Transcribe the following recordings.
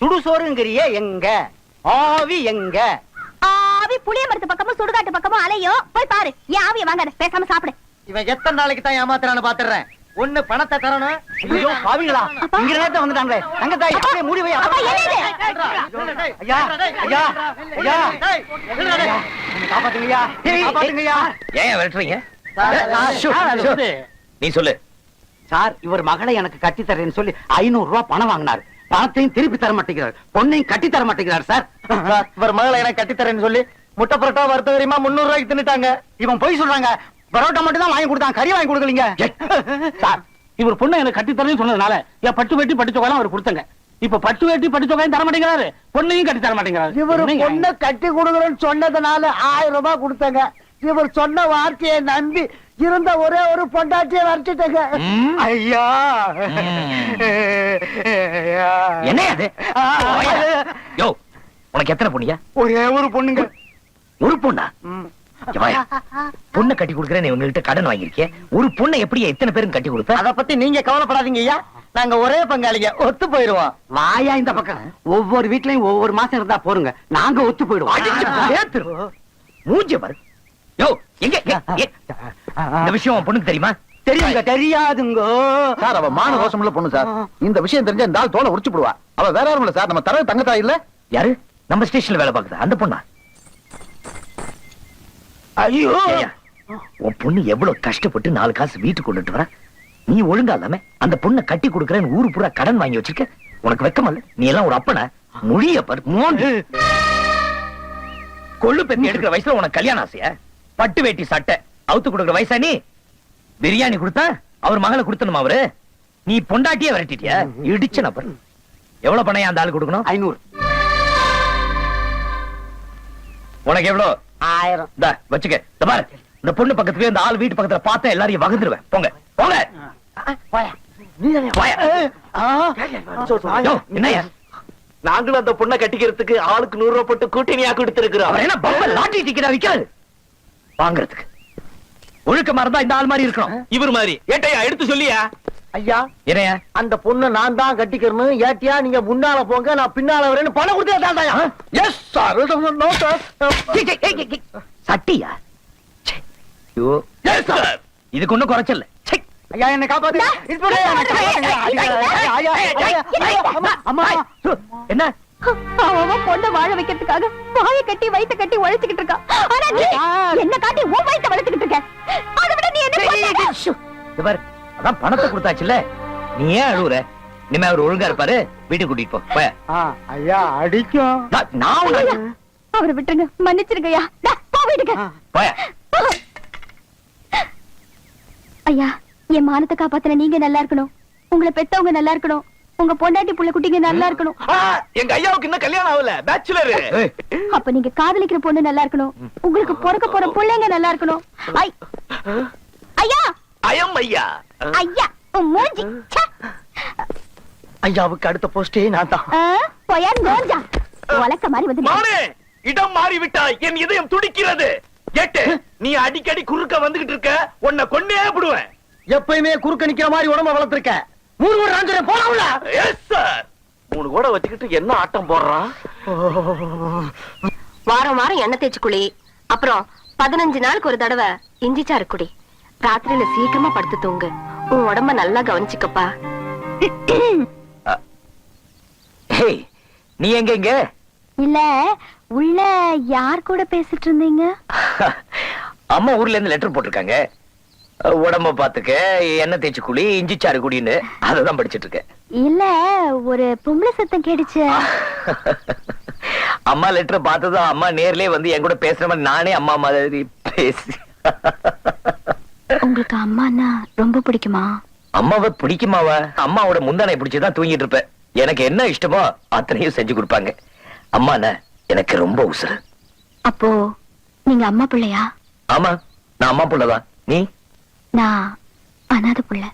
சுடுசோறுங்கிறியே எங்க? ஆவி எங்க? ஆவி புளிய மரத்து பக்கமும் சுடுகாட்டு பக்கமும் அலையும் போய் பாரு ஏன் ஆவிய வாங்காத பேசாம சாப்பிடு. இவன் எத்தனை நாளைக்கு தான் ஏமாத்துறான்னு பாத்துறேன். ஒண்ணு பணத்தை தரணும். ஐயோ பாவிங்களா? இங்க நேரத்தை வந்துட்டாங்களே. தங்கத்தாய் அப்படியே மூடி என்னது? ஐயா ஐயா ஐயா காப்பாத்துங்கய்யா. காப்பாத்துங்கய்யா. ஏன் விரட்டுறீங்க. நீ சொல்லு. சார் இவர் மகளை எனக்கு கட்டி தரேன்னு சொல்லி ஐநூறு ரூபாய் பணம் வாங்கினார். பணத்தையும் திருப்பி தர மாட்டேங்கிறார். பொண்ணையும் கட்டி தர மாட்டேங்கிறார் சார். இவர் மகளை எனக்கு கட்டித்தரேன்னு சொல்லி முட்டை பரோட்டா வறுத்த தெரியுமா? முன்னூறு ரூபாய்க்கு தின்னுட்டாங்க. இவன் போய் சொல்றாங்க. பரோட்டா மட்டும் தான் வாங்கி கொடுத்தான். கறி வாங்கி கொடுக்கலீங்க. சார் இவர் பொண்ணை எனக்கு கட்டி தரேன்னு சொன்னதுனால என் பட்டு வேட்டி தொகையெல்லாம் அவர் கொடுத்தங்க. இப்ப பட்டு வேட்டி தொகையும் தர மாட்டேங்கிறாரு. பொண்ணையும் கட்டி தர மாட்டேங்கிறாரு. இவர்? பொண்ணை கட்டி கொடுக்குறேன்னு சொன்னதுனால ஆயிரம் ரூபாய் கொடுத்தாங்க. இவர் சொன்ன வார்த்தையை நம்பி இருந்த ஒரே ஒரு பொண்டாட்டியை வரைச்சிட்டங்க. ஐயா. என்ன அது? யோ உனக்கு எத்தனை பொண்ணியா ஒரே ஒரு பொண்ணுங்க. ஒரு பொண்ணா. பொண்ணை கட்டி கொடுக்குறேன் கடன் வாங்கியிருக்கேன் ஒரு பொண்ணை எப்படி எத்தனை பேரும் கட்டி கொடுப்ப? அத பத்தி நீங்க கவலைப்படாதீங்க ஐயா. நாங்க ஒரே பங்காளிங்க. ஒத்து போயிருவோம் வாயா இந்த பக்கம். ஒவ்வொரு வீட்லயும் ஒவ்வொரு மாசம் இருந்தா போருங்க. நாங்க ஒத்து போயிடுவோம். மூஞ்சிய பாரு. யோ எங்க? இந்த விஷயம் பொண்ணுக்கு தெரியுமா? தெரியுங்க தெரியாதுங்க. சார் அவ மான ரோஷம் உள்ள பொண்ணு சார். இந்த விஷயம் தெரிஞ்ச இந்த ஆள் தோலை உரிச்சு போடுவா அவ வேற யாரும் இல்ல சார். நம்ம தர தங்கத்தாய் இல்ல? யாரு? நம்ம ஸ்டேஷன்ல வேலை பார்க்குது. அந்த பொண்ணா? ஐயோ! உன் பொண்ணு எவ்வளவு கஷ்டப்பட்டு நாலு காசு வீட்டுக்கு கொண்டுட்டு வர? நீ ஒழுங்கா இல்லாம அந்த பொண்ணை கட்டி கொடுக்கறேன்னு ஊரு பூரா கடன் வாங்கி வச்சிருக்க? உனக்கு வெக்கமல்ல நீ எல்லாம் ஒரு அப்பன? மொழிய பாரு. மோண்டு கொள்ளு பெத்தி எடுக்கிற வயசுல உனக்கு கல்யாணம் ஆசையா? பட்டு வேட்டி சட்டை. அவுத்து கொடுக்கிற வயசா நீ? பிரியாணி கொடுத்தா அவர் மகளை கொடுத்தணுமா அவரு? நீ பொண்டாட்டியே விரட்டிட்டியா? இடிச்ச நபர். எவ்வளவு பணம் அந்த ஆளு கொடுக்கணும்? ஐநூறு. உனக்கு எவ்வளவு? ஆயிரம். வச்சுக்க. இந்த பாரு. இந்த பொண்ணு பக்கத்துல இந்த ஆள் வீட்டு பக்கத்துல பார்த்தா எல்லாரையும் வகுந்துருவேன். போங்க. போங்க. போயா. யோ, என்னய்யா? நாங்களும் அந்த பொண்ணை கட்டிக்கிறதுக்கு ஆளுக்கு நூறு ரூபாய் போட்டு கூட்டணியா கொடுத்திருக்கிறோம். அவர் என்ன பம்ப லாட்டரி டிக்கெட்டா விக்கிறது? வாங்குறதுக்கு ஒழுக்கமா இருந்தா இந்த ஆள் மாதிரி இருக்கணும் இவர் மாதிரி ஏட்டையா எடுத்து சொல்லியா ஐயா என்னையா அந்த பொண்ணு நான் தான் கட்டிக்கிறணும் ஏட்டியா நீங்க முன்னால போங்க நான் பின்னால வரேன்னு பணம் கொடுத்தே எஸ் சார். சட்டியா. ஐயோ. எஸ் சார் இதுக்கு ஒண்ணும் குறைச்சல ச்சே. ஐயா என்ன காப்பாத்து என்னை அவன் பொண்ணை வாழ வைக்கிறதுக்காக வாயை கட்டி வயித்த கட்டி உழைச்சுக்கிட்டு இருக்கான் ஆனா நீ என்ன காட்டி உன் வயித்த வளர்த்துக்கிட்டு இருக்க. அதை விட நீ என்ன பாரு அதான் பணத்தை கொடுத்தாச்சுல்ல. நீ ஏன் அழுவுற? இனிமே அவர் ஒழுங்கா இருப்பாரு. வீட்டுக்கு கூட்டிட்டு போ. ஐயா அடிக்கும். நான் அவரை விட்டுருங்க. மன்னிச்சிருங்கய்யா போ வீட்டுக்கு. போய. ஐயா என் மானத்தை காப்பாத்தின நீங்க நல்லா இருக்கணும். உங்களை பெத்தவங்க நல்லா இருக்கணும். உங்க பொண்டாட்டி புள்ள குட்டிங்க நல்லா இருக்கணும். எங்க ஐயாவுக்கு இன்னும் கல்யாணம் ஆகல. பேச்சுலர் அப்ப நீங்க காதலிக்கிற பொண்ணு நல்லா இருக்கணும். உங்களுக்கு பிறக்க போற பிள்ளைங்க நல்லா இருக்கணும். ஐ. ஐயா. அயம் ஐயா. ஐயா மூஞ்சி. ஐயாவுக்கு அடுத்த போஸ்டே நான் தான் ஆ, பொயான் கோஞ்சா உலக்க மாதிரி வந்து மானே இடம் மாறி விட்டாய் என் இதயம் துடிக்கிறது. கேட்டு நீ அடிக்கடி குறுக்க வந்துகிட்டு இருக்க. உன்னை கொன்னே விடுவேன். எப்பயுமே குறுக்க நிக்கிற மாதிரி உடம்ப வளர்த்திருக்க. மூணு ஒரு ராஞ்சரை போலாம்ல. எஸ் சார் மூணு கூட வச்சுக்கிட்டு என்ன ஆட்டம் போடுறான் வாரம் வாரம் எண்ணெய் தேய்ச்சி குளி. அப்புறம் பதினஞ்சு நாளுக்கு ஒரு தடவை இஞ்சி சாறு குடி. ராத்திரியில சீக்கிரமா படுத்து தூங்கு. உன் உடம்ப நல்லா கவனிச்சுக்கப்பா. ஹேய், நீ எங்க இங்க? இல்ல உள்ள யார் கூட பேசிட்டு இருந்தீங்க? அம்மா ஊர்ல இருந்து லெட்டர் போட்டிருக்காங்க. உடம்ப பாத்துக்க எண்ணெய் தேய்ச்சி குழி இஞ்சி சாறு குடின்னு அததான் படிச்சிட்டு இருக்கேன் இல்ல ஒரு பொம்பளை சத்தம் கேடுச்சு அம்மா லெட்டர் பார்த்ததும் அம்மா நேர்லயே வந்து என் கூட பேசுற மாதிரி நானே அம்மா மாதிரி பேசி. உங்களுக்கு அம்மானா ரொம்ப பிடிக்குமா? அம்மாவை பிடிக்குமாவா? அம்மாவோட முந்தானை பிடிச்சுதான் தூங்கிட்டு இருப்பேன். எனக்கு என்ன இஷ்டமோ அத்தனையும் செஞ்சு கொடுப்பாங்க. அம்மாண்ண எனக்கு ரொம்ப உசுறு. அப்போ நீங்க அம்மா பிள்ளையா? ஆமா நான் அம்மா புள்ளதான். நீ? நான் அனாதை புள்ள.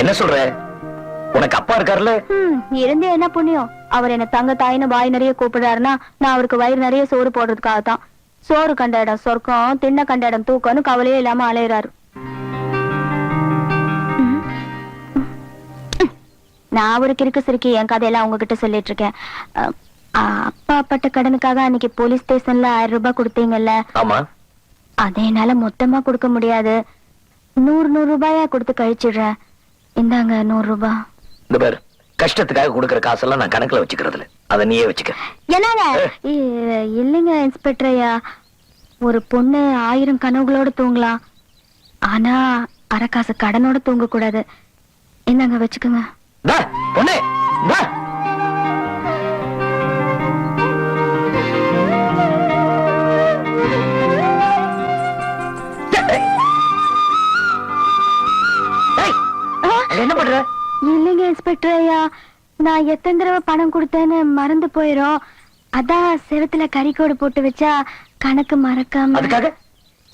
என்ன சொல்ற? உனக்கு அப்பா இருக்காருல்ல இருந்து என்ன புண்ணியம்? அவர் என்ன தங்க தாயின்னு வாய் நிறைய கூப்பிடுறாருன்னா நான் அவருக்கு வயிறு நிறைய சோறு போடுறதுக்காக தான் சோறு கண்ட இடம் சொர்க்கம் தின்ன கண்ட இடம் தூக்கம்னு கவலையே இல்லாம அலையுறாரு. நான் ஒரு கிறுக்கு சிறுக்கி என் கதையெல்லாம் உங்ககிட்ட சொல்லிட்டு இருக்கேன். அப்பா பட்ட கடனுக்காக அன்னைக்கு போலீஸ் ஸ்டேஷன்ல ஆயிரம் ரூபாய் கொடுத்தீங்கல்ல? ஆமா. அதை என்னால மொத்தமா கொடுக்க முடியாது. நூறு நூறு ரூபாயா கொடுத்து கழிச்சிடுறேன் இந்தாங்க நூறு ரூபாய் இந்த பேர் கஷ்டத்துக்காக கொடுக்கற காசெல்லாம் நான் கணக்குல வச்சுக்கிறது இல்ல அத நீயே வச்சுக்க. என்னங்க? இ- இல்லைங்க இன்ஸ்பெக்டர் ஐயா. ஒரு பொண்ணு ஆயிரம் கனவுகளோட தூங்கலாம். ஆனா அரை காசு கடனோட தூங்க கூடாது என்னங்க வச்சுக்கோங்க பொண்ணு இந்தா. இன்ஸ்பெக்டர் ஐயா நான் எத்தனை தடவை பணம் கொடுத்தேன்னு மறந்து போயிரும் அதான் செவத்துல கறிக்கோடு போட்டு வச்சா கணக்கு மறக்காம அதுக்காக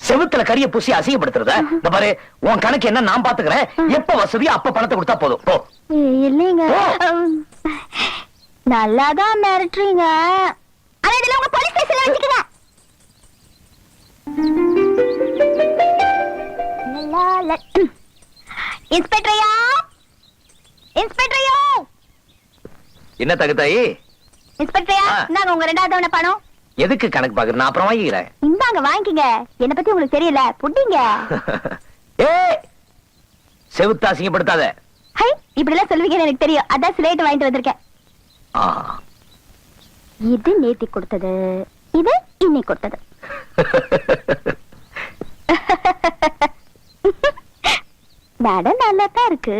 செவுத்துல கரிய பூசி அசிங்கப்படுத்துறத இந்த பாரு உன் கணக்கு என்ன நான் பாத்துக்கிறேன் எப்ப வசதியோ அப்ப பணத்தை கொடுத்தா போதும் போ இல்லைங்க நல்லாதான் மிரட்டுறீங்க ஆனா உங்க போலீஸ் ஸ்டேஷன்ல வச்சுக்கங்க. இன்ஸ்பெக்டர் ஐயா இன்ஸ்பெக்டர் ஐயா என்ன தகுதாயி இன்ஸ்பெக்டர் ஐயா ஆ. இந்தாங்க உங்க ரெண்டாவது தவணை பணம். எதுக்கு கணக்கு பாக்குற நான் அப்புறம் வாங்கிக்கிறேன். இந்தாங்க வாங்கிக்கங்க. என்ன பத்தி உங்களுக்கு தெரியல புட்டிங்க ஏய்! செவுத்த அசிங்கப்படுத்தாத. ஹை இப்படி எல்லாம் சொல்லுவீங்கன்னு எனக்கு தெரியும். அதான் ஸ்லேட் வாங்கிட்டு வந்திருக்கேன். இது நேத்தி கொடுத்தது. இது இன்னைக்கு கொடுத்தது. நட நல்லா தான் இருக்கு.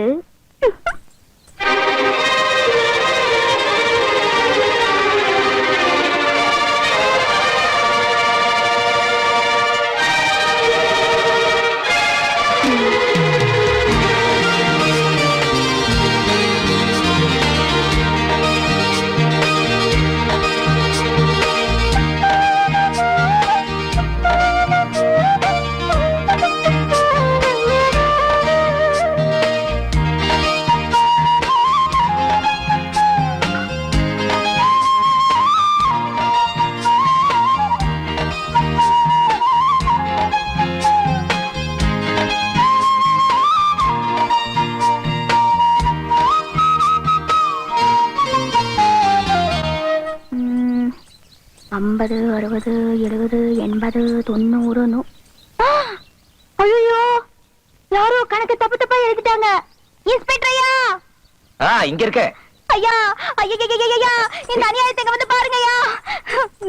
ஐம்பது அறுபது எழுபது எண்பது தொண்ணூறு நூ ஐயோ யாரோ கணக்கு தப்பு தப்பா எழுதிட்டாங்க. இன்ஸ்பெக்டர் ஐயா! ஆ, இங்க இருக்க. ஐயா! ஐயா இந்த அநியாயத்தை வந்து பாருங்க ஐயா!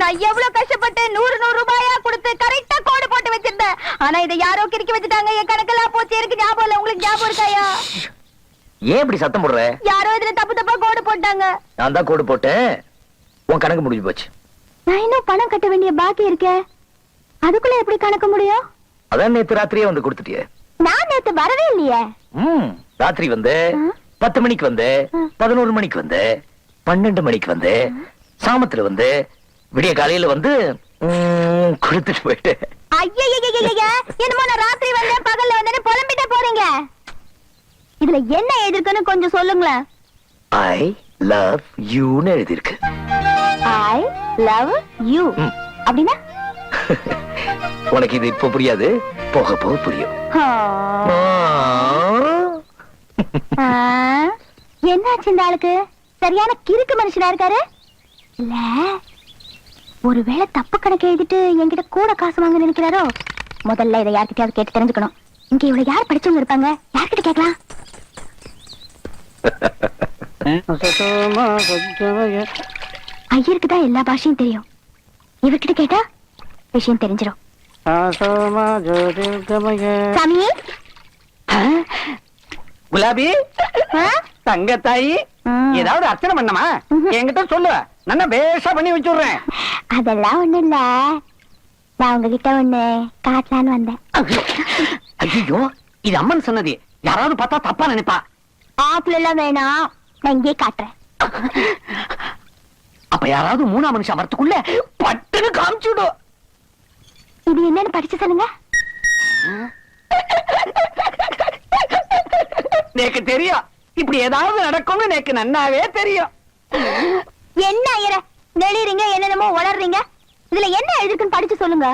நான் எவ்வளவு கஷ்டப்பட்டு நூறு நூறு ரூபாயா கொடுத்து கரெக்டா கோடு போட்டு வச்சிருந்தேன். ஆனா இதை யாரோ கிறுக்கி வச்சுட்டாங்க என் கணக்கெல்லாம் போச்சு. எனக்கு ஞாபகம் இல்ல? உங்களுக்கு ஞாபகம் இருக்கா ஐயா? ஏன் இப்படி சத்தம் போடுற? யாரோ இதுல தப்பு தப்பா கோடு போட்டாங்க. நான் தான் கோடு போட்டேன். உன் கணக்கு முடிஞ்சு போச்சு. நான் இன்னும் பணம் கட்ட வேண்டிய பாக்கி இருக்கே. அதுக்குள்ள எப்படி கணக்க முடியும்? அதான் நேத்து ராத்திரியே வந்து கொடுத்துட்டியே. நான் நேத்து வரவே இல்லையே. ம் ராத்திரி வந்து. பத்து மணிக்கு வந்து. பதினோரு மணிக்கு வந்து பன்னெண்டு மணிக்கு வந்து சாமத்துல வந்து விடிய காலையில வந்து கொடுத்துட்டு போயிட்டு. என்னமோ நான் ராத்திரி வந்தேன் பகல்ல வந்தேன்னு புலம்பிட்டே போறீங்க. இதுல என்ன எழுதிருக்குன்னு கொஞ்சம் சொல்லுங்களேன். ஐ லவ் யூன்னு எழுதியிருக்கு. I love you. அப்படின்னா? உனக்கு இது இப்ப புரியாது. போக போக புரியும். என்னாச்சு இந்த ஆளுக்கு? சரியான கிறுக்கு மனுஷனா இருக்காரு? இல்ல. ஒருவேளை தப்பு கணக்கு எழுதிட்டு என்கிட்ட கூட காசு வாங்க நினைக்கிறாரோ? முதல்ல இதை யார்கிட்டயாவது கேட்டு தெரிஞ்சுக்கணும். இங்க இவ்வளவு யார் படிச்சவங்க இருப்பாங்க? யார்கிட்ட கேட்கலாம்? ஐயருக்கு தான் எல்லா பாஷையும் தெரியும். இவர்கிட்ட கேட்டா விஷயம் தெரிஞ்சிடும் சாமி? குலாபி? ஆ? தங்க தாயி ம். ஏதாவது அர்ச்சனை பண்ணமா. என்கிட்ட சொல்லு நல்லா பேஷா பண்ணி வச்சுடுறேன். அதெல்லாம் ஒண்ணும் இல்ல. நான் உங்ககிட்ட ஒண்ணு காட்டலான்னு வந்தேன். ஐயோ இது அம்மன் சொன்னது. யாராவது பார்த்தா தப்பா நினைப்பா. ஆப்பிள் எல்லாம் வேணாம். நான் இங்கே காட்டுறேன். அப்ப யாராவது மூணாம் மனுஷன் வரத்துக்குள்ள பட்டுன்னு காமிச்சுடும் இது என்னன்னு படிச்சு சொல்லுங்க. எனக்கு தெரியும். இப்படி ஏதாவது நடக்கும்னு எனக்கு நன்னாவே தெரியும். என்ன ஐயர? நெளிறீங்க என்னென்னமோ உளறீங்க. இதுல என்ன எழுதிருக்குன்னு படிச்சு சொல்லுங்க.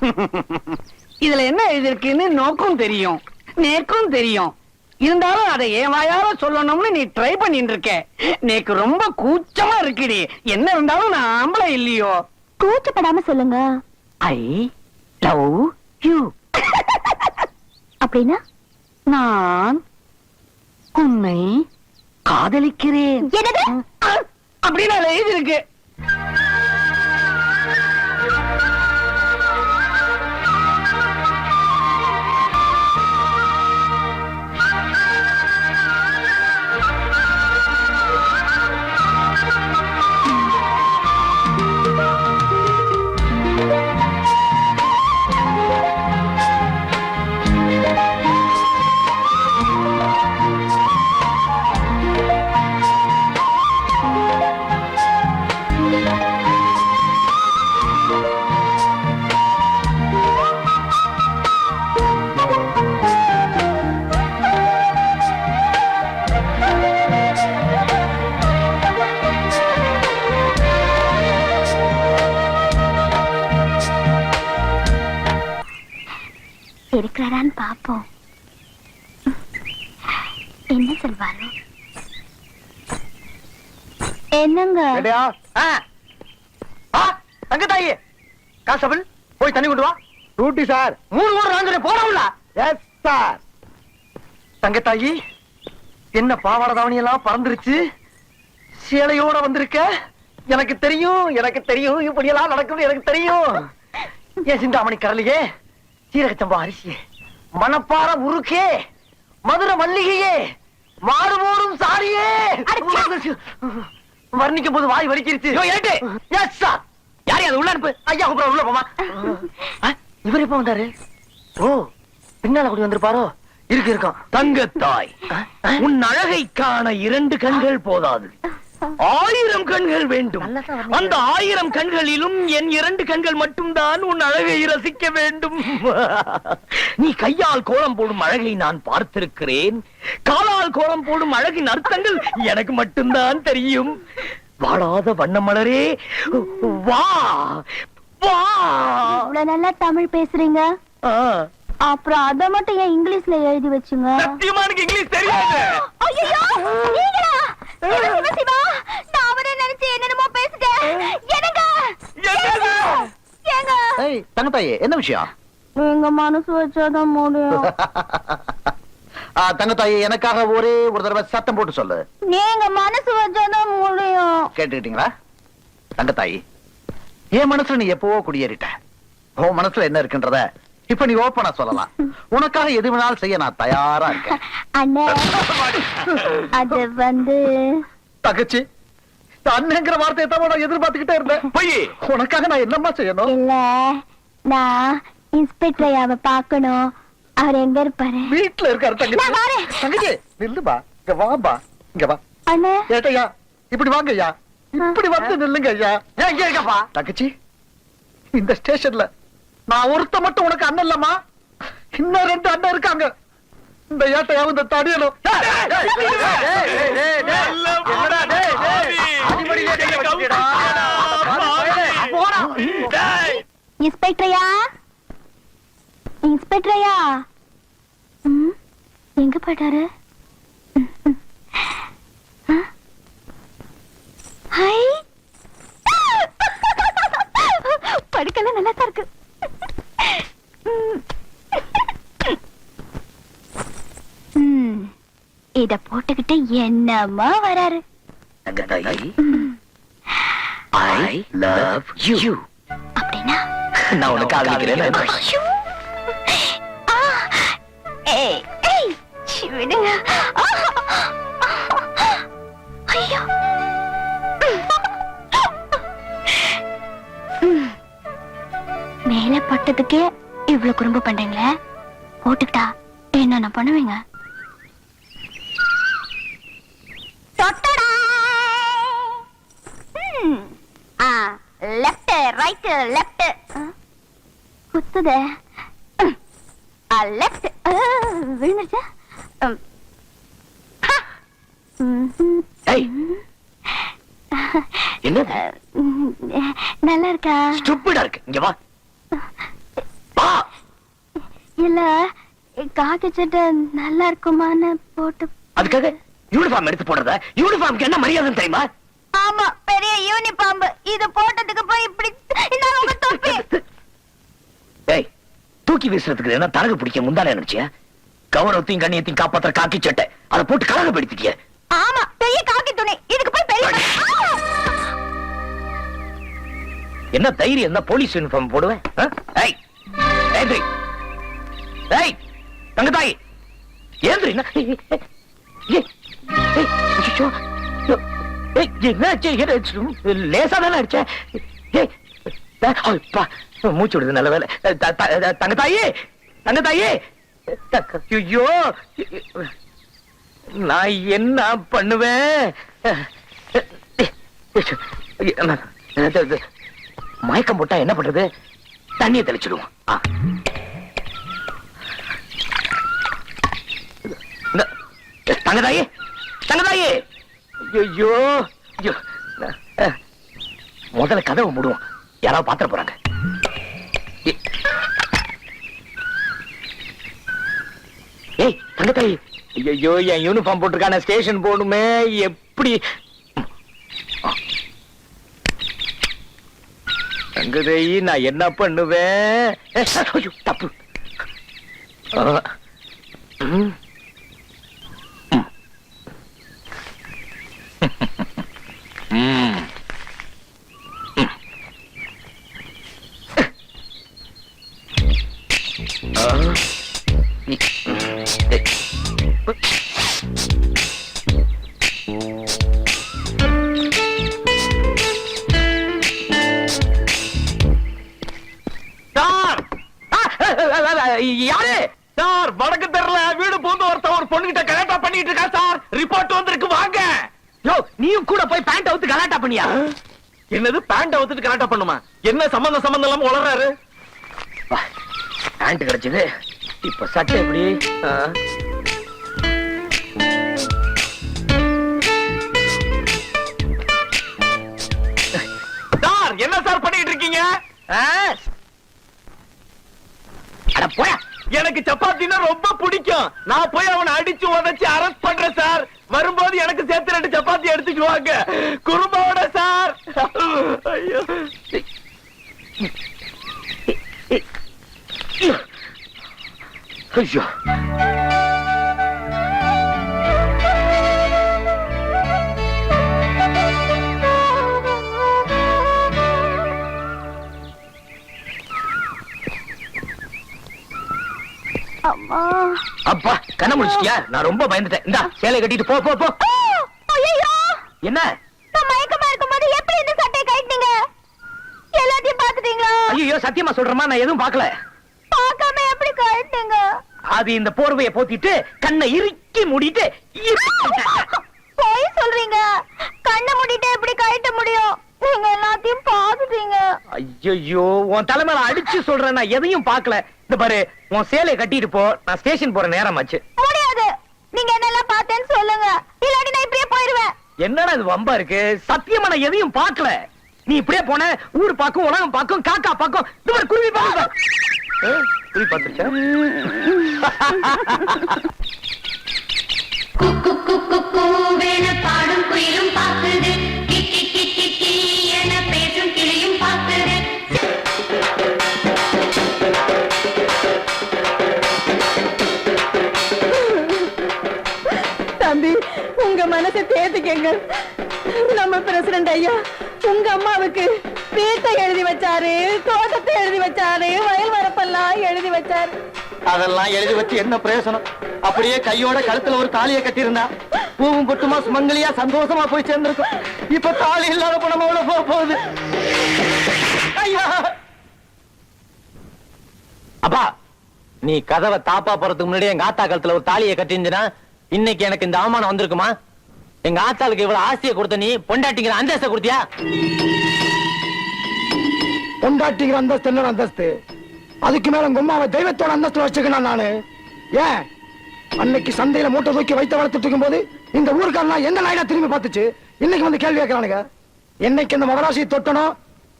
இதுல என்ன எழுதிருக்குன்னு நோக்கும் தெரியும். நேக்கும் தெரியும். இருந்தாலும் அதை என் வாயால சொல்லணும்னு நீ ட்ரை பண்ணிட்டு இருக்க நேக்கு ரொம்ப கூச்சமா இருக்குடி. என்ன இருந்தாலும் நான் ஆம்பளை இல்லையோ. கூச்சப்படாம சொல்லுங்க. ஐ லவ் யூ அப்படின்னா நான் உன்னை காதலிக்கிறேன். அப்படின்னு அதுல எழுதியிருக்கு. இருக்கிறாரான்னு பாப்போம். என்ன சொல்வாரு என்னங்க? தங்க தாயி காசபிள் போய் தண்ணி கொண்டு வா. Duty sir. மூணு மூணு நாங்கள் போறோம்ல எஸ் சார். தங்க தாயி என்ன பாவாடை தாவணி எல்லாம் பறந்துருச்சு? சேலையோட வந்திருக்க? எனக்கு தெரியும் எனக்கு தெரியும். இப்படி எல்லாம் நடக்கும் எனக்கு தெரியும். ஏன் சிந்தாமணி கரலியே சீரகச்சம்பா அரிசியே. மணப்பாற உருக்கே மதுரை மல்லிகையே மாறுபோரும் சாரியே. வர்ணிக்கும் போது வாய் வலிக்கிருச்சு. எஸ் சார் யார் அது? உள்ள அனுப்பு. ஐயா கூப்பிட உள்ள போமா இவர் எப்ப வந்தாரு? ஓ பின்னால கூடி வந்திருப்பாரோ? இருக்கு இருக்கும். தங்கத்தாய் உன் அழகை காண இரண்டு கண்கள் போதாது. ஆயிரம் கண்கள் வேண்டும். அந்த ஆயிரம் கண்களிலும் என் இரண்டு கண்கள் மட்டும்தான் உன் அழகை ரசிக்க வேண்டும். நீ கையால் கோலம் போடும் அழகை நான் பார்த்திருக்கிறேன். காலால் கோலம் போடும் அழகின் அர்த்தங்கள் எனக்கு மட்டும்தான் தெரியும். வாடாத வண்ண மலரே. வா. வா. இவ்வளவு நல்லா தமிழ் பேசுறீங்க. அப்புறம் அத மட்டும் ஏன் இங்கிலீஷ்ல எழுதி வச்சுங்க? சத்தியமா எனக்கு இங்கிலீஷ் தெரியாது. சிவ, சிவ, சிவா. நான் அவரை நினைச்சு என்னென்னமோ பேசிட்டேன். என்னங்க? என்னது? ஏங்க? ஏய் தங்கத்தாயே என்ன விஷயம்? நீங்க மனசு வச்சாதான் முடியும். தங்கத்தாயே எனக்காக ஒரே ஒரு தடவை சத்தம் போட்டு சொல்லு. நீங்க மனசு வச்சாதான் முடியும். கேட்டுக்கிட்டீங்களா? தங்கத்தாயி என் மனசுல நீ எப்பவோ குடியேறிட்ட. உன் மனசுல என்ன இருக்குன்றத இப்ப நீ ஓப்பனா சொல்லலாம். உனக்காக எது வேணாலும் செய்ய நான் தயாரா இருக்கேன். அண்ணே அது வந்து தகச்சி அண்ணங்கிற வார்த்தையை தான் நான் எதிர்பார்த்துக்கிட்டே இருந்தேன். பொய். உனக்காக நான் என்னம்மா செய்யணும்? இல்ல நான் இன்ஸ்பெக்டர் ஐயாவை பார்க்கணும். அவர் எங்க இருப்பாரு? வீட்டுல இருக்காரு தங்கச்சி. தங்கச்சி நில்லுபா இங்க வாபா இங்க வா. அண்ணே. ஏட்டையா இப்படி வாங்க ஐயா. இப்படி வந்து நில்லுங்க ஐயா. ஏன் இங்க இருக்கப்பா? தங்கச்சி இந்த ஸ்டேஷன்ல நான் ஒருத்த மட்டும் உனக்கு அண்ணன் இல்லம்மா இன்னும் ரெண்டு அண்ணன் இருக்காங்க இந்த ஏட்டையாவும் இந்த தடியலும் என்னடா டேய், டேய். டேய். இன்ஸ்பெக்டர் ஐயா இன்ஸ்பெக்டர் ஐயா ம், எங்க போயிட்டாரு படுக்கல நல்லா தான் இருக்கு இத போட்டுக்கிட்டு என்னமா வராரு? ஐ லவ் யூ அப்படின்னா? நான் உனக்கு காதலிக்கிறேன்! ஏய், விடுங்க. மேல பட்டதுக்கே இவ்வளவு குறும்பு பண்றீங்களே போட்டுக்கிட்டா என்னென்ன பண்ணுவீங்க லெஃப்ட் ரைட் லெஃப்ட் குத்துதே லெஃப்ட் விழுந்துருச்சா நல்லா இருக்கா ஸ்டூப்பிடா இருக்கு இங்க வா இல்ல காக்கி சட்டை நல்லா இருக்குமான்னு போட்டு அதுக்காக யூனிஃபார்ம் எடுத்து போடுறத? யூனிஃபார்ம்க்கு என்ன மரியாதைன்னு தெரியுமா? ஆமா பெரிய யூனிஃபார்ம் இது போட்டதுக்கு போய் இப்படி உங்க தொப்பி. ஏய் தூக்கி வீசுறதுக்கு என்ன தரகு பிடிக்க முந்தானே நினைச்சியா? கௌரவத்தையும் கண்ணியத்தையும் காப்பாத்துற காக்கி சட்டை. அதை போட்டு கலகப்படுத்திட்டிய. ஆமா பெரிய காக்கி துணி. இதுக்கு போய் பெரிய! என்ன தைரியம் என்ன போலீஸ் யூனிஃபார்ம் போடுவேன்? ஏய் ஏந்திரி ஏய் தங்கதாய் ஏந்திரி என்ன ஏய், ஐயோ, என்ன, லேசா தானே அடிச்சேன் ஏய், மூச்சு விடுது நல்ல வேலை த- த- தங்கத்தாயே தங்கத்தாயே ஐயோ நான் என்ன பண்ணுவேன் மயக்கம் போட்டா என்ன பண்றது தண்ணியை தெளிச்சிடுவோம் ஆ. இந்த, தங்கதாயே தங்கதாயே. ஐயோ ஐயோ. முதல்ல கதவை மூடுவோம். யாராவது பாத்திர போறாங்க. ஏய் தங்கத்தாயி ஐயோ என் யூனிஃபார்ம் போட்டிருக்கான ஸ்டேஷன் போகணுமே எப்படி? தங்கதாயி நான் என்ன பண்ணுவேன்? தப்பு. யாரு? சார் வடக்கு தெருல வீடு பூந்து ஒருத்தன் ஒரு பொண்ணுகிட்ட கலாட்டா பண்ணிட்டு இருக்கா சார். ரிப்போர்ட் வந்திருக்கு வாங்க. யோ நீயும் கூட போய் பேண்ட் அவுத்து கலாட்டா பண்ணியா? என்னது பேண்ட் அவுத்துட்டு கலாட்டா பண்ணுமா? என்ன சம்பந்தம் சம்பந்தம் இல்லாம உளறாரு? பேண்ட் கிடைச்சது. இப்ப சட்டை எப்படி? எனக்கு சப்பாத்தினா ரொம்ப பிடிக்கும். நான் போய் அவனை அடிச்சு உதைச்சு அரெஸ்ட் பண்றேன் சார். வரும்போது எனக்கு சேர்த்து ரெண்டு சப்பாத்தி எடுத்துக்குவாங்க குறும்போட சார். ஐயோ. ஐயோ. அப்பா கண்ண முடிச்சிட்டியா? நான் ரொம்ப பயந்துட்டேன். இந்தா சேலை கட்டிட்டு போ போ போ. ஐயோ என்ன? நான் மயக்கமா இருக்கும்போது எப்படி இந்த சட்டையை கட்டினீங்க எல்லாத்தையும் பாத்துட்டீங்களா ஐயோ சத்தியமா சொல்றேமா நான் எதுவும் பார்க்கல. பார்க்காம எப்படி கட்டினீங்க அது இந்த போர்வையை போத்திட்டு கண்ணை இறுக்கி மூடிட்டு. போய் சொல்றீங்க. கண்ணை மூடிட்டு எப்படி கழட்ட முடியும்? நீங்க எல்லாத்தையும் பாத்துட்டீங்க ஐயோ உன் தலைமையில அடிச்சு சொல்றேன் நான் எதையும் பார்க்கல. இந்த பாரு உன் சேலையை கட்டிட்டு போ நான் ஸ்டேஷன் போற நேரம் ஆச்சு முடியாது. நீங்க என்னெல்லாம் பார்த்தேன்னு சொல்லுங்க. இல்லாட்டி நான் இப்படியே போயிருவேன் என்னடா இது வம்பா இருக்கு? சத்தியமா நான் எதையும் பார்க்கல. நீ இப்படியே போன ஊர் பாக்கும் உலகம் பாக்கும் காக்கா பாக்கும் இந்த மாதிரி குருவி பாக்கும் குருவி பார்த்துச்சா குக்கு குக்கு கூவென பாடும் குயிலும் பாக்குது மனசை தேத்துக்கங்க. நம்ம பிரசிடண்ட் ஐயா உங்க அம்மாவுக்கு வீட்டை எழுதி வச்சாரு தோட்டத்தை எழுதி வச்சாரு வயல் வரப்பெல்லாம் எழுதி வச்சாரு. அதெல்லாம் எழுதி வச்சு என்ன பிரயோசனம்? அப்படியே கையோட கழுத்துல ஒரு தாலியை கட்டியிருந்தா பூவும் பொட்டுமா சுமங்கலியா சந்தோஷமா போய் சேர்ந்திருக்கும். இப்ப தாலி இல்லாத பணம் அவ்வளவு போக போகுது? ஐயா! அப்பா நீ கதவை தாப்பா போறதுக்கு முன்னாடி எங்க ஆத்தா கழுத்துல ஒரு தாலியை கட்டியிருந்தா இன்னைக்கு எனக்கு இந்த அவமானம் வந்திருக்குமா? எங்க ஆத்தாளுக்கு இவ்வளவு ஆசையை கொடுத்த நீ பொண்டாட்டிங்கிற அந்தஸ்தை கொடுத்தியா? பொண்டாட்டிங்கிற அந்தஸ்து என்ன அந்தஸ்து? அதுக்கு மேல உங்க அம்மாவை தெய்வத்தோட அந்தஸ்து வச்சுக்கணும் நானு. ஏன்? அன்னைக்கு சந்தையில மூட்டை தூக்கி வைத்த வளர்த்துட்டு இருக்கும் போது இந்த ஊருக்காரனா எந்த நாயிடா திரும்பி பார்த்துச்சு? இன்னைக்கு வந்து கேள்வி கேட்கறானுங்க என்னைக்கு இந்த மகராசியை தொட்டனோ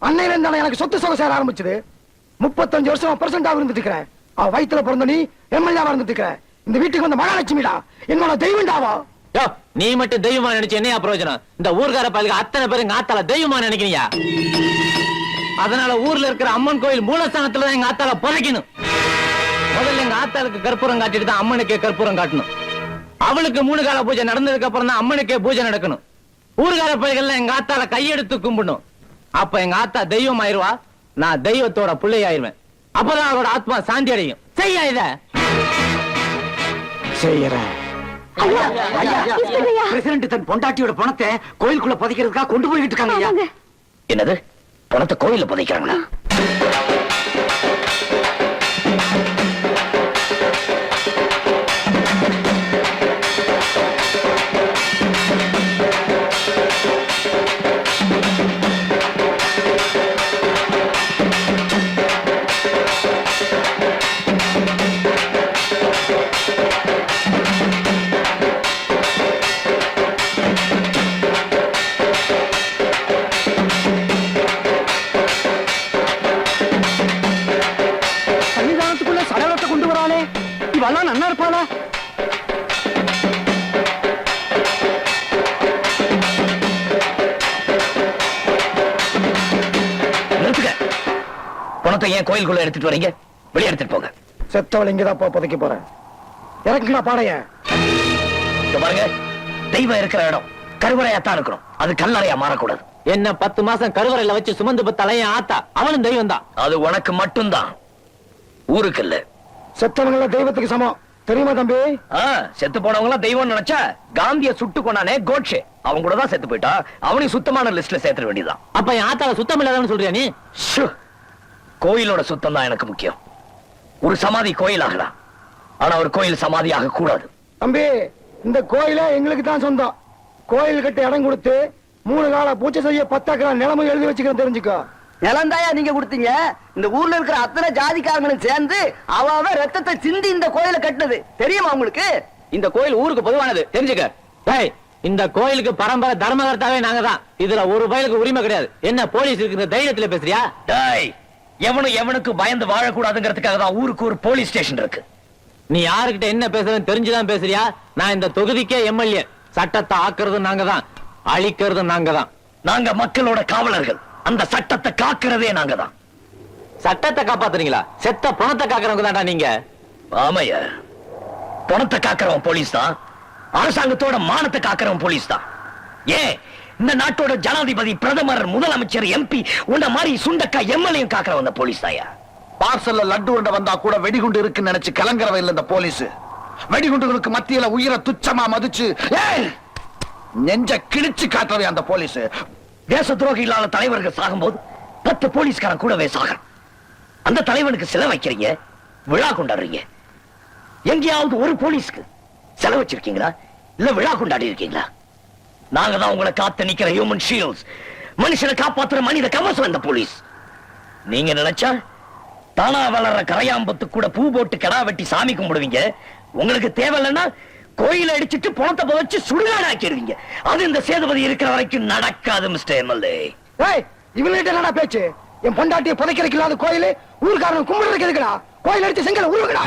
அன்னையில இருந்தா எனக்கு சொத்து சொக சேர ஆரம்பிச்சது. முப்பத்தஞ்சு வருஷம் பிரசண்டா இருந்துட்டு இருக்கிறேன். அவ வயிற்றுல பிறந்த நீ எம்எல்ஏவா இருந்துட்டு இருக்கிற. இந்த வீட்டுக்கு வந்த மகாலட்சுமிடா. என்னோட தெய்வம்டாவா நீ மட்டும் தெய்வமா நினைச்சு என்னையா பிரயோஜனம்? இந்த ஊர்கார பல்லுக்கு அத்தனை பேரும் ஆத்தால தெய்வமா நினைக்கிறீங்க? அதனால ஊர்ல இருக்கிற அம்மன் கோயில் மூலஸ்தானத்துல தான் எங்க ஆத்தால புதைக்கணும். முதல்ல எங்க ஆத்தாளுக்கு கற்பூரம் காட்டிட்டு தான் அம்மனுக்கே கற்பூரம் காட்டணும். அவளுக்கு மூணு கால பூஜை நடந்ததுக்கு அப்புறம் தான் அம்மனுக்கே பூஜை நடக்கணும். ஊர்கார பையர்கள் எங்க ஆத்தால கையெடுத்து கும்பிடணும். அப்ப எங்க ஆத்தா தெய்வம் ஆயிருவா நான் தெய்வத்தோட பிள்ளை ஆயிருவேன் அப்பதான் அவரோட ஆத்மா சாந்தி அடையும். செய்யா இத. செய்யறேன். தன் பொண்டாட்டியோட பணத்தை கோயிலுக்குள்ள புதைக்கிறதுக்காக கொண்டு போய்கிட்டு இருக்காங்க என்னது? பணத்தை கோயில்ல புதைக்கிறாங்களா? பணத்தை ஏன் கோயிலுக்குள்ள எடுத்துட்டு வரீங்க? வெளியே எடுத்துட்டு போங்க. செத்தவள் இங்கதான் போ புதைக்க போறேன். இறக்குடா பாடைய. இங்க பாருங்க தெய்வம் இருக்கிற இடம். கருவறையாத்தான் இருக்கணும் அது கல்லறையா மாறக்கூடாது. என்ன பத்து மாசம் கருவறையில வச்சு சுமந்து பத்தலையன் ஆத்தா? அவனும் தெய்வம் தான் அது உனக்கு மட்டும்தான். ஊருக்கு இல்ல. செத்தவங்கள தெய்வத்துக்கு சமம். தெரியுமா தம்பி? ஆ, செத்து போனவங்க எல்லாம் தெய்வம் நினைச்சா காந்திய சுட்டு கொண்டானே கோட்ஷே அவங்க கூட தான் செத்து போயிட்டா. அவனையும் சுத்தமான லிஸ்ட்ல சேர்த்துட வேண்டியதுதான். அப்ப என் ஆத்தால சுத்தம் இல்லாதவன்னு சொல்றியா நீ. கோயிலோட சுத்தம் தான் எனக்கு முக்கியம். ஒரு சமாதி கோயில் ஆகலாம் ஆனா ஒரு கோயில் சமாதி ஆக கூடாது. தம்பி இந்த கோயில எங்களுக்கு தான் சொந்தம். கோயில் கட்ட இடம் கொடுத்து மூணு கால பூஜை செய்ய பத்தாக்கிற நிலமும் எழுதி வச்சுக்கிறேன் தெரிஞ்சுக்கோ. நிலந்தாயா நீங்க கொடுத்தீங்க? இந்த ஊர்ல இருக்கிற அத்தனை ஜாதிக்காரங்களும் சேர்ந்து அவ அவ ரத்தத்தை சிந்தி இந்த கோயிலை கட்டினது. தெரியுமா உங்களுக்கு? இந்த கோயில் ஊருக்கு பொதுவானது. தெரிஞ்சுக்க. டேய் இந்த கோயிலுக்கு பரம்பரை தர்மகர்த்தாவே நாங்க தான் இதுல ஒரு பயலுக்கு உரிமை கிடையாது. என்ன போலீஸ் இருக்கிற தைரியத்துல பேசுறியா? டேய் எவனும் எவனுக்கு பயந்து வாழக்கூடாதுங்கிறதுக்காக தான் ஊருக்கு ஒரு போலீஸ் ஸ்டேஷன் இருக்கு. நீ யாருக்கிட்ட என்ன பேசுறன்னு தெரிஞ்சுதான் பேசுறியா? நான் இந்த தொகுதிக்கே எம்எல்ஏ. சட்டத்தை ஆக்குறதும் நாங்க தான் அழிக்கிறதும் நாங்க தான் நாங்க மக்களோட காவலர்கள். அந்த சட்டத்தை காக்கிறதே நாங்க தான் சட்டத்தை காப்பாத்துறீங்களா? செத்த பணத்தை காக்குறவங்க தான்டா நீங்க. ஆமையா. பணத்தை காக்கிறவன் போலீஸ் தான். அரசாங்கத்தோட மானத்தை காக்கிறவன் போலீஸ் தான். ஏன் இந்த நாட்டோட ஜனாதிபதி பிரதமர் முதலமைச்சர் எம்பி உன்ன மாதிரி சுண்டக்கா எம்எல்ஏ காக்கிறவன் அந்த போலீஸ் தாயா பார்சல்ல லட்டு உண்ட வந்தா கூட வெடிகுண்டு இருக்குன்னு நினைச்சு கலங்கரவை இல்ல இந்த போலீஸ். வெடிகுண்டுகளுக்கு மத்தியில உயிரை துச்சமா மதிச்சு! நெஞ்ச கிழிச்சு காட்டுறவே அந்த போலீஸ். தேச துரோகிகளான தலைவர்கள் சாகும்போது பத்து போலீஸ்காரன் கூடவே சாகறான் அந்த தலைவனுக்கு சிலை வைக்கிறீங்க விழா கொண்டாடுறீங்க. எங்கேயாவது ஒரு போலீஸ்க்கு செலவு வச்சிருக்கீங்களா? இல்ல விழா கொண்டாடி இருக்கீங்களா நாங்க தான் உங்களை காத்து நிக்கிற ஹியூமன் ஷீல்ட்ஸ் மனுஷனை காப்பாத்துற மனித கவசம் இந்த போலீஸ். நீங்க நினைச்சா தானா வளர்ற கரையாம்பத்து கூட பூ போட்டு கிடா வெட்டி சாமி கும்பிடுவீங்க. உங்களுக்கு தேவையில்லைன்னா கோயில அடிச்சிட்டு பணத்தை புதைச்சு சுடுகாடு ஆக்கிடுவீங்க. அது இந்த சேதுபதி இருக்கிற வரைக்கும் நடக்காது மிஸ்டர் எம்எல்ஏ இவங்கள்ட்ட என்னடா பேச்சு? என் பொண்டாட்டியை புதைக்கிறதுக்கு இல்லாத கோயில் ஊர்க்காரன் கும்பிடுறதுக்கு எதுக்குடா? கோயில் அடிச்சு செங்கல உருவகடா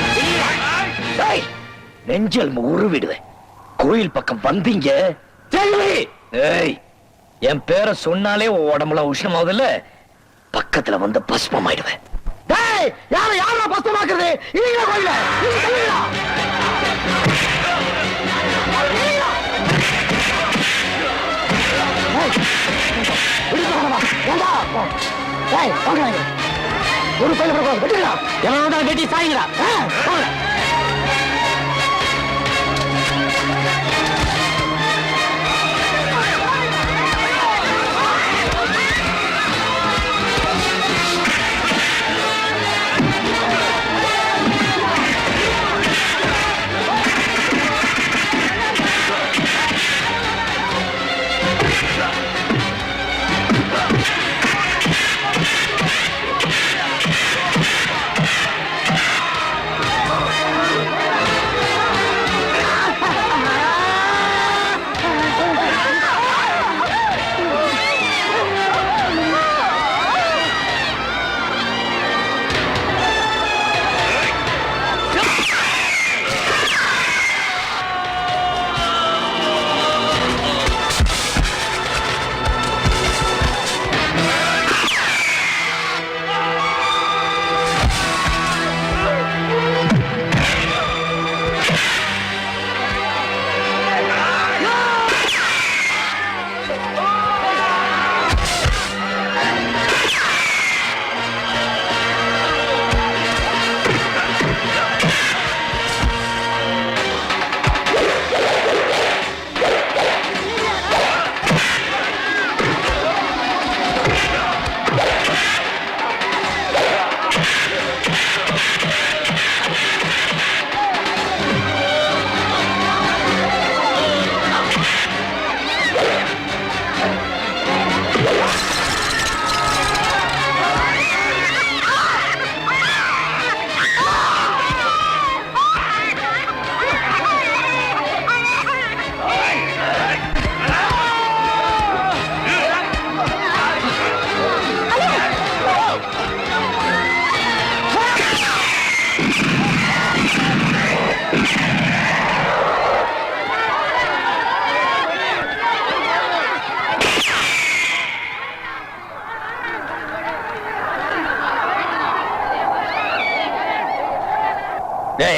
ஏய், நெஞ்சல் உருவிடுவேன். கோயில் பக்கம் வந்தீங்க ஏய் என் பேரை சொன்னாலே உடம்புல உஷ்ணமாவதில்ல பக்கத்துல வந்து பஸ்மம் ஆயிடுவேன் யார யாரா பஸ்தமாக்குறது இவங்க கோயில இவங்க தள்ளுங்கடா. ஏய், விடுங்க வேணாமா? ஏண்டா?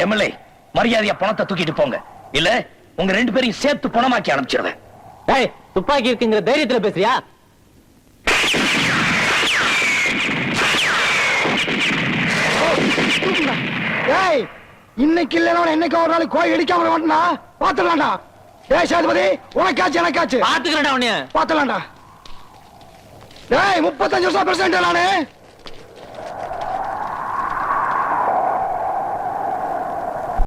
எம்எல்ஏ மரியாதையா பணத்தை தூக்கிட்டு போங்க. இல்ல உங்க ரெண்டு பேரையும் சேர்த்து பணமாக்கி அனுப்பிச்சிடுவேன் டேய் துப்பாக்கி இருக்குங்கிற தைரியத்துல பேசுறியா? ஏய் இன்னைக்கு இல்லைன்னா என்னைக்கு ஒரு நாள் கோயில் இடிக்காம மாட்டா பாத்துடலாம்டா ஏய் சேதுபதி உனக்காச்சு எனக்காச்சு. பாத்துக்கிறேன்டா உன்னைய. பாத்துடலாம்டா ஏய் முப்பத்தஞ்சு வருஷம் பிரசிடண்ட் நானு?